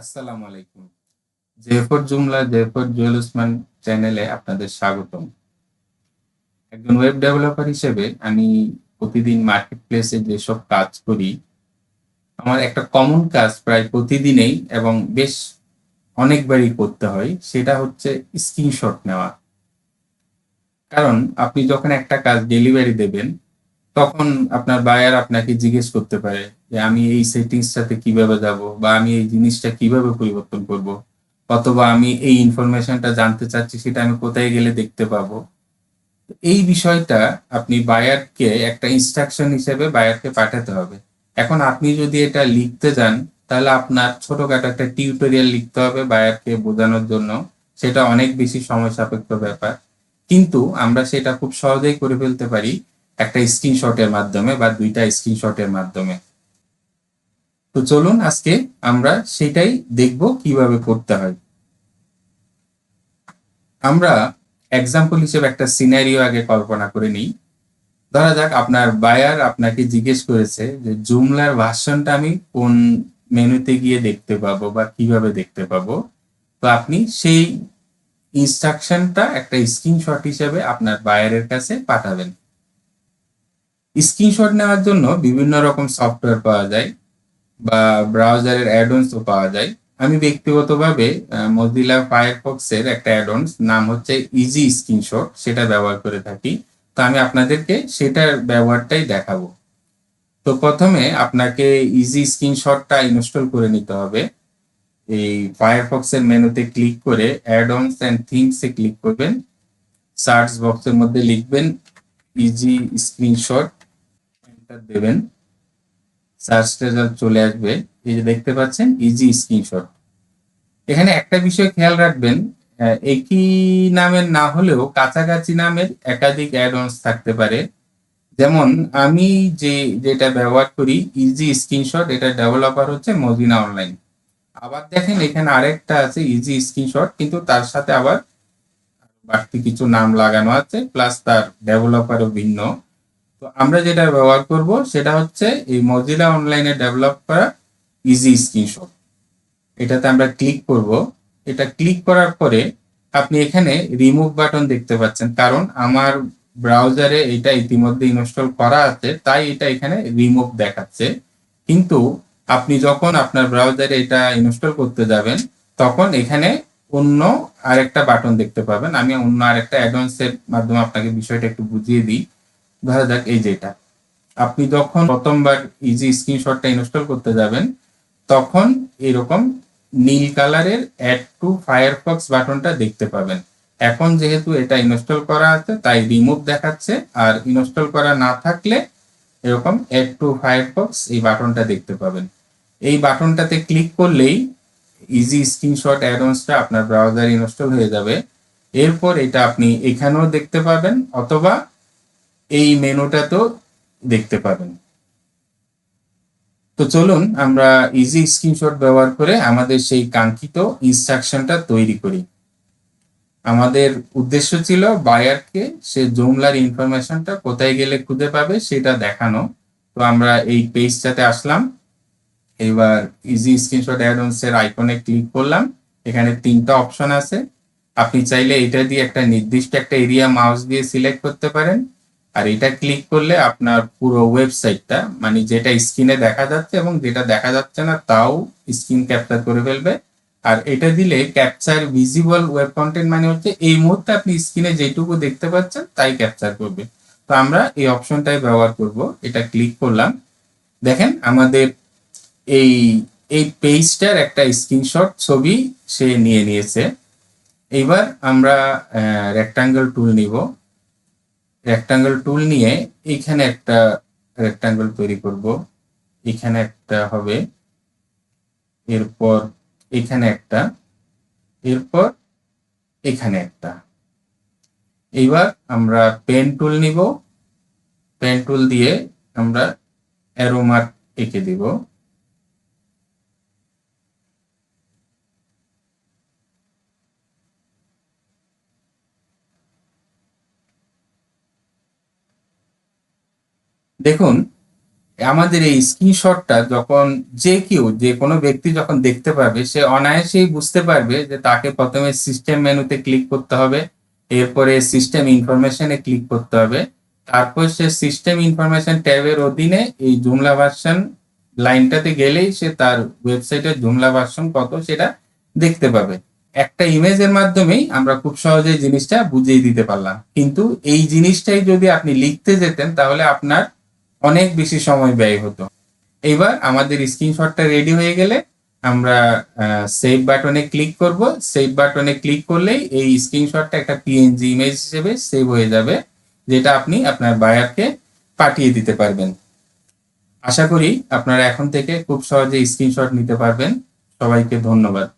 আসসালামু আলাইকুম। জেফর জুমলা জেফর জুয়েল উসমান চ্যানেলে আপনাদের স্বাগতম। একজন ওয়েব ডেভেলপার হিসেবে আমি প্রতিদিন মার্কেট প্লেসে যেসব কাজ করি, আমার একটা কমন কাজ প্রায় প্রতিদিনেই এবং বেশ অনেকবারই করতে হয়, সেটা হচ্ছে স্ক্রিনশট নেওয়া। কারণ আপনি যখন একটা কাজ ডেলিভারি দেবেন, তখন আপনার বায়ার আপনাকে জিজ্ঞেস করতে পারে যে আমি এই সেটিংসটাতে কীভাবে যাব বা আমি এই জিনিসটা কীভাবে পরিবর্তন করব অথবা আমি এই ইনফরমেশনটা জানতে চাচ্ছি সেটা আমি কোথায় গেলে দেখতে পাবো। এই বিষয়টা আপনি বায়ারকে একটা ইনস্ট্রাকশন হিসেবে বায়ারকে পাঠাতে হবে। এখন আপনি যদি এটা লিখতে যান, তাহলে আপনার ছোটখাটো একটা টিউটোরিয়াল লিখতে হবে বায়ারকে বোঝানোর জন্য। সেটা অনেক বেশি সময় সাপেক্ষ ব্যাপার। কিন্তু আমরা সেটা খুব সহজেই করে ফেলতে পারি একটা স্ক্রিনশটের মাধ্যমে বা দুইটা স্ক্রিনশটের মাধ্যমে। তো চলুন আজকে আমরা সেটাই দেখব কীভাবে করতে হয়। আমরা এক্সাম্পল হিসেবে একটা সিনারিও আগে কল্পনা করে নিই। ধরা যাক আপনার বায়ার আপনাকে জিজ্ঞেস করেছে যে, জুমলার ভার্সনটা আমি কোন মেনুতে গিয়ে দেখতে পাবো বা কীভাবে দেখতে পাবো? তো আপনি সেই ইনস্ট্রাকশনটা একটা স্ক্রিনশট হিসেবে আপনার বায়ারের কাছে পাঠাবেন। স্ক্রিনশট নেওয়ার জন্য বিভিন্ন রকম সফটওয়্যার পাওয়া যায়। বা ব্রাউজারের অ্যাডন্সও পাওয়া যায়। আমি ব্যক্তিগতভাবে মজিলা ফায়ারফক্সের একটা অ্যাডন্স নাম হচ্ছে ইজি স্ক্রিনশট সেটা ব্যবহার করে থাকি। তো আমি আপনাদেরকে সেটার ব্যবহারটাই দেখাবো। তো প্রথমে আপনাকে ইজি স্ক্রিনশটটা ইনস্টল করে নিতে হবে। এই ফায়ারফক্সের মেনুতে ক্লিক করে অ্যাডন্স অ্যান্ড থিংসে ক্লিক করবেন। সার্চ বক্সের মধ্যে লিখবেন ইজি স্ক্রিনশট দেবেন। সার্চ রেজাল্ট চলে আসবে। এই যে দেখতে পাচ্ছেন ইজি স্ক্রিনশট এখানে একটা বিষয় খেয়াল রাখবেন একই নামের না হলেও কাছাকাছি নামের একাধিক অ্যাডন্স থাকতে পারে। যেমন, আমি যে, যেটা ব্যবহার করি ইজি স্ক্রিনশট এটা ডেভেলপার হচ্ছে মদিনা অনলাইন আবার দেখেন, এখানে আরেকটা আছে ইজি স্ক্রিনশট কিন্তু তার সাথে আবার বাড়তি কিছু নাম লাগানো আছে প্লাস তার ডেভেলপারও ভিন্ন। তো আমরা যেটা ব্যবহার করব, সেটা হচ্ছে এই মজিলা অনলাইনে ডেভেলপ করা ইজি স্ক্রিনশট এটাতে আমরা ক্লিক করব। এটা ক্লিক করার পরে আপনি এখানে রিমুভ বাটন দেখতে পাচ্ছেন, কারণ আমার ব্রাউজারে এটা ইতিমধ্যে ইনস্টল করা আছে, তাই এটা এখানে রিমুভ দেখাচ্ছে। কিন্তু আপনি যখন আপনার ব্রাউজারে এটা ইনস্টল করতে যাবেন, তখন এখানে অন্য আরেকটা বাটন দেখতে পাবেন। আমি অন্য আরেকটা অ্যাডভান্সের মাধ্যমে আপনাকে বিষয়টা একটু বুঝিয়ে দিই। ধরা যাক এই যেটা আপনি যখন প্রথমবার ইজি স্ক্রিনশটটা ইনস্টল করতে যাবেন, তখন এরকম নীল কালারের অ্যাড টু ফায়ারফক্স বাটনটা দেখতে পাবেন। এখন যেহেতু এটা ইনস্টল করা আছে, তাই রিমুভ দেখাচ্ছে। আর ইনস্টল করা না থাকলে এরকম অ্যাড টু ফায়ারফক্স এই বাটনটা দেখতে পাবেন। এই বাটনটাতে ক্লিক করলেই ইজি স্ক্রিনশট অ্যাডন্সটা আপনার ব্রাউজারে ইনস্টল হয়ে যাবে। এরপর এটা আপনি এখানেও দেখতে পাবেন, অথবা এই মেনুটা তো দেখতে পাবেন। তো চলুন আমরা ইজি স্ক্রিনশট ব্যবহার করে আমাদের সেই কাঙ্ক্ষিত ইনস্ট্রাকশনটা তৈরি করি। আমাদের উদ্দেশ্য ছিল বায়ারকে সে জুমলার ইনফরমেশনটা কোথায় গেলে খুঁজে পাবে সেটা দেখানো। তো আমরা এই পেজটাতে আসলাম। এবার ইজি স্ক্রিনশট অ্যাডন্স এর আইকনে ক্লিক করলাম। এখানে তিনটা অপশন আছে। আপনি চাইলে এটা দিয়ে একটা নির্দিষ্ট একটা এরিয়া মাউস দিয়ে সিলেক্ট করতে পারেন। আর এটা ক্লিক করলে আপনার পুরো ওয়েবসাইটটা মানে যেটা স্ক্রিনে দেখা যাচ্ছে এবং যেটা দেখা যাচ্ছে না, তাও স্ক্রিন ক্যাপচার করে ফেলবে। আর এটা দিলে ক্যাপচার ভিজিবল ওয়েব কন্টেন্ট মানে হচ্ছে এই মুহূর্তে আপনি স্ক্রিনে যেটুকু দেখতে পাচ্ছেন, তাই ক্যাপচার করবে। তো আমরা এই অপশনটাই ব্যবহার করব, এটা ক্লিক করলাম। দেখেন আমাদের এই এই পেজটার একটা স্ক্রিনশট ছবি সে নিয়ে নিয়েছে। এবার আমরা রেক্টাঙ্গেল টুল নিব। রেক্টাঙ্গেল টুল নিয়ে এখানে একটা রেক্টাঙ্গেল তৈরি করব। এখানে একটা হবে। এরপর এখানে একটা। এরপর এখানে একটা। এইবার আমরা পেন টুল নিব। পেন টুল দিয়ে আমরা অ্যারো মার্ক এঁকে দিব। দেখুন, আমাদের এই স্ক্রিনশটটা যখন যে কেউ, যে কোনো ব্যক্তি যখন দেখতে পারবে, সে অনায়াসেই বুঝতে পারবে যে তাকে প্রথমে সিস্টেম মেনুতে ক্লিক করতে হবে, এরপরে সিস্টেম ইনফরমেশনে ক্লিক করতে হবে, তারপর সে সিস্টেম ইনফরমেশন ট্যাবের অধীনে এই জুমলা ভার্সন লাইনটাতে গেলেই সে তার ওয়েবসাইটের জুমলা ভার্সন কত সেটা দেখতে পাবে। একটা ইমেজের মাধ্যমেই আমরা খুব সহজেই জিনিসটা বুঝিয়ে দিতে পারলাম। কিন্তু এই জিনিসটাই যদি আপনি লিখতে যেতেন, তাহলে আপনার অনেক বেশি সময় ব্যয় হতো। এবার আমাদের স্ক্রিনশটটা রেডি হয়ে গেলে আমরা সেভ বাটনে ক্লিক করব। সেভ বাটনে ক্লিক করলেই এই স্ক্রিনশটটা একটা পিএনজি ইমেজ হিসেবে সেভ হয়ে যাবে, যেটা আপনি আপনার বায়ারকে পাঠিয়ে দিতে পারবেন। আশা করি আপনারা এখন থেকে খুব সহজে স্ক্রিনশট নিতে পারবেন। সবাইকে ধন্যবাদ।